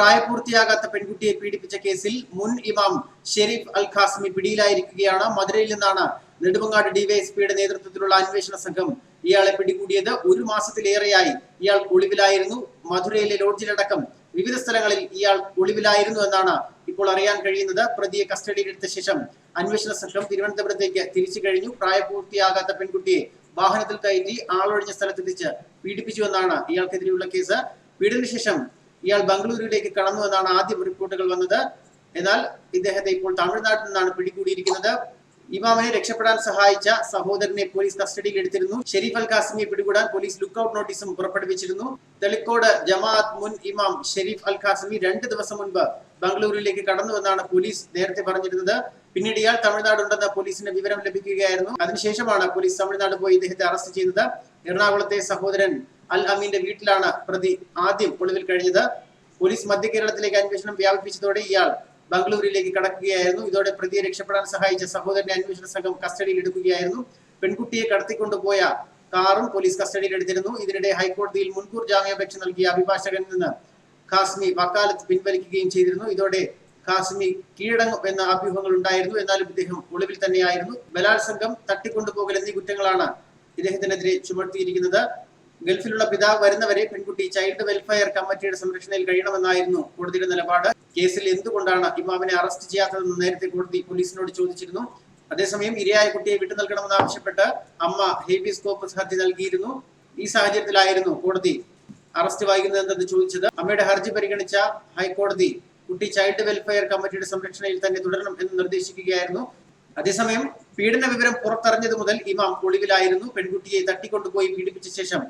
പ്രായപൂർത്തിയാകാത്ത പെൺകുട്ടിയെ പീഡിപ്പിച്ച കേസിൽ മുൻ ഇമാം ഷെരീഫ് അൽ ഖാസിമി പിടിയിലായിരിക്കുകയാണ്. മധുരയിൽ നിന്നാണ് നെടുമങ്ങാട് ഡിവൈഎസ്പിയുടെ നേതൃത്വത്തിലുള്ള അന്വേഷണ സംഘം ഇയാളെ പിടികൂടിയത്. ഒരു മാസത്തിലേറെയായി ഇയാൾ ഒളിവിലായിരുന്നു. മധുരയിലെ ലോഡ്ജിലടക്കം വിവിധ സ്ഥലങ്ങളിൽ ഇയാൾ ഒളിവിലായിരുന്നു എന്നാണ് ഇപ്പോൾ അറിയാൻ കഴിയുന്നത്. പ്രതിയെ കസ്റ്റഡിയിലെടുത്ത ശേഷം അന്വേഷണ സംഘം തിരുവനന്തപുരത്തേക്ക് തിരിച്ചു കഴിഞ്ഞു. പ്രായപൂർത്തിയാകാത്ത പെൺകുട്ടിയെ വാഹനത്തിൽ കയറ്റി ആളൊഴിഞ്ഞ സ്ഥലത്തെത്തിച്ച് പീഡിപ്പിച്ചുവെന്നാണ് ഇയാൾക്കെതിരെയുള്ള കേസ്. പീഡനശേഷം ഇയാൾ ബംഗളൂരുവിലേക്ക് കടന്നു എന്നാണ് ആദ്യം റിപ്പോർട്ടുകൾ വന്നത്. എന്നാൽ ഇദ്ദേഹത്തെ ഇപ്പോൾ തമിഴ്നാട്ടിൽ നിന്നാണ് പിടികൂടിയിരിക്കുന്നത്. ഇമാമിനെ രക്ഷപ്പെടാൻ സഹായിച്ച സഹോദരനെ പോലീസ് കസ്റ്റഡിയിൽ എടുത്തിരുന്നു. ഷെരീഫ് അൽ കാസിമിയെ പിടികൂടാൻ പോലീസ് ലുക്കൌട്ട് നോട്ടീസും പുറപ്പെടുവിച്ചിരുന്നു. തെളിക്കോട് ജമാഅത്ത് മുൻ ഇമാം ഷെരീഫ് അൽ ഖാസിമി രണ്ട് ദിവസം മുൻപ് ബംഗളൂരുവിലേക്ക് കടന്നുവെന്നാണ് പോലീസ് നേരത്തെ പറഞ്ഞിരുന്നത്. പിന്നീട് ഇയാൾ തമിഴ്നാടുണ്ടെന്ന് പോലീസിന്റെ വിവരം ലഭിക്കുകയായിരുന്നു. അതിനുശേഷമാണ് പോലീസ് തമിഴ്നാട് പോയി ഇദ്ദേഹത്തെ അറസ്റ്റ് ചെയ്തത്. എറണാകുളത്തെ സഹോദരൻ അൽ അമീന്റെ വീട്ടിലാണ് പ്രതി ആദ്യം ഒളിവിൽ കഴിഞ്ഞത്. പോലീസ് മധ്യ കേരളത്തിലേക്ക് അന്വേഷണം വ്യാപിപ്പിച്ചതോടെ ഇയാൾ ബംഗളൂരുവിലേക്ക് കടക്കുകയായിരുന്നു. ഇതോടെ പ്രതിയെ രക്ഷപ്പെടാൻ സഹായിച്ച സഹോദരനെ അന്വേഷണ സംഘം കസ്റ്റഡിയിൽ എടുക്കുകയായിരുന്നു. പെൺകുട്ടിയെ കടത്തിക്കൊണ്ടുപോയ കാറും പോലീസ് കസ്റ്റഡിയിൽ എടുത്തിരുന്നു. ഇതിനിടെ ഹൈക്കോടതിയിൽ മുൻകൂർ ജാമ്യാപേക്ഷ നൽകിയ അഭിഭാഷകനിൽ നിന്ന് ഖാസ്മി വക്കാലത്ത് പിൻവലിക്കുകയും ചെയ്തിരുന്നു. ഇതോടെ ഖാസ്മി കീഴടങ്ങും എന്ന അഭ്യൂഹങ്ങൾ ഉണ്ടായിരുന്നു. എന്നാലും ഇദ്ദേഹം ഒളിവിൽ തന്നെയായിരുന്നു. ബലാത്സംഗം തട്ടിക്കൊണ്ടുപോകൽ എന്നീ കുറ്റങ്ങളാണ് ഇദ്ദേഹത്തിനെതിരെ ചുമത്തിയിരിക്കുന്നത്. ഗൾഫിലുള്ള പിതാവ് വരുന്നവരെ പെൺകുട്ടി ചൈൽഡ് വെൽഫെയർ കമ്മിറ്റിയുടെ സംരക്ഷണയിൽ കഴിയണമെന്നായിരുന്നു കോടതിയുടെ നിലപാട്. കേസിൽ എന്തുകൊണ്ടാണ് ഇമാമിനെ അറസ്റ്റ് ചെയ്യാത്തതെന്ന് നേരത്തെ കോടതി പോലീസിനോട് ചോദിച്ചിരുന്നു. അതേസമയം ഇരയായ കുട്ടിയെ വിട്ടു നൽകണമെന്ന് ആവശ്യപ്പെട്ട് അമ്മ ഹേബിയസ് കോപ്പസ് ഹർജി നൽകിയിരുന്നു. ഈ സാഹചര്യത്തിലായിരുന്നു കോടതി അറസ്റ്റ് വൈകുന്നതെന്ന് ചോദിച്ചത്. അമ്മയുടെ ഹർജി പരിഗണിച്ച ഹൈക്കോടതി കുട്ടി ചൈൽഡ് വെൽഫെയർ കമ്മിറ്റിയുടെ സംരക്ഷണയിൽ തന്നെ തുടരണം എന്ന് നിർദ്ദേശിക്കുകയായിരുന്നു. അതേസമയം പീഡന വിവരം പുറത്തറിഞ്ഞത് മുതൽ ഇമാം ഒളിവിലായിരുന്നു. പെൺകുട്ടിയെ തട്ടിക്കൊണ്ടുപോയി പീഡിപ്പിച്ച ശേഷം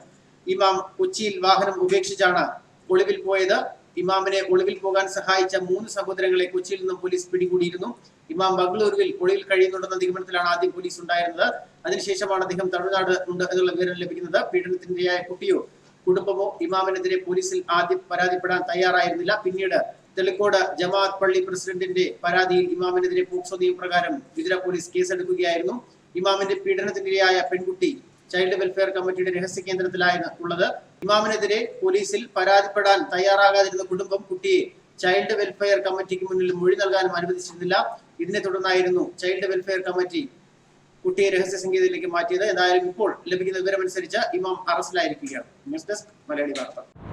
ഇമാം കൊച്ചിയിൽ വാഹനം ഉപേക്ഷിച്ചാണ് ഒളിവിൽ പോയത്. ഇമാമിനെ ഒളിവിൽ പോകാൻ സഹായിച്ച മൂന്ന് സഹോദരങ്ങളെ കൊച്ചിയിൽ നിന്നും പോലീസ് പിടികൂടിയിരുന്നു. ഇമാം ബംഗളൂരുവിൽ ഒളിവിൽ കഴിയുന്നുണ്ടെന്ന നിഗമനത്തിലാണ് ആദ്യം പോലീസ് ഉണ്ടായിരുന്നത്. അതിനുശേഷമാണ് അദ്ദേഹം തമിഴ്നാട് ഉണ്ട് എന്നുള്ള വിവരം ലഭിക്കുന്നത്. പീഡനത്തിനിരയായ കുട്ടിയോ കുടുംബമോ ഇമാമിനെതിരെ പോലീസിൽ ആദ്യം പരാതിപ്പെടാൻ തയ്യാറായിരുന്നില്ല. പിന്നീട് തെളിക്കോട് ജമാഅത്ത് പള്ളി പ്രസിഡന്റിന്റെ പരാതിയിൽ ഇമാമിനെതിരെ പോക്സോ നിയമപ്രകാരം വിതുര പോലീസ് കേസെടുക്കുകയായിരുന്നു. ഇമാമിന്റെ പീഡനത്തിനിരയായ പെൺകുട്ടി ചൈൽഡ് വെൽഫെയർ കമ്മിറ്റിയുടെ രഹസ്യ കേന്ദ്രത്തിലായിരുന്നു ഉള്ളത്. ഇമാമിനെതിരെ പോലീസിൽ പരാതിപ്പെടാൻ തയ്യാറാകാതിരുന്ന കുടുംബം കുട്ടിയെ ചൈൽഡ് വെൽഫെയർ കമ്മിറ്റിക്ക് മുന്നിൽ മൊഴി നൽകാനും അനുവദിച്ചിരുന്നില്ല. ഇതിനെ തുടർന്നായിരുന്നു ചൈൽഡ് വെൽഫെയർ കമ്മിറ്റി കുട്ടിയെ രഹസ്യ സംഗീതത്തിലേക്ക് മാറ്റിയത്. എന്തായാലും ഇപ്പോൾ ലഭിക്കുന്ന വിവരമനുസരിച്ച് ഇമാം അറസ്റ്റിലായിരിക്കുകയാണ്. ന്യൂസ് ഡെസ്ക് മലയാളി വാർത്ത.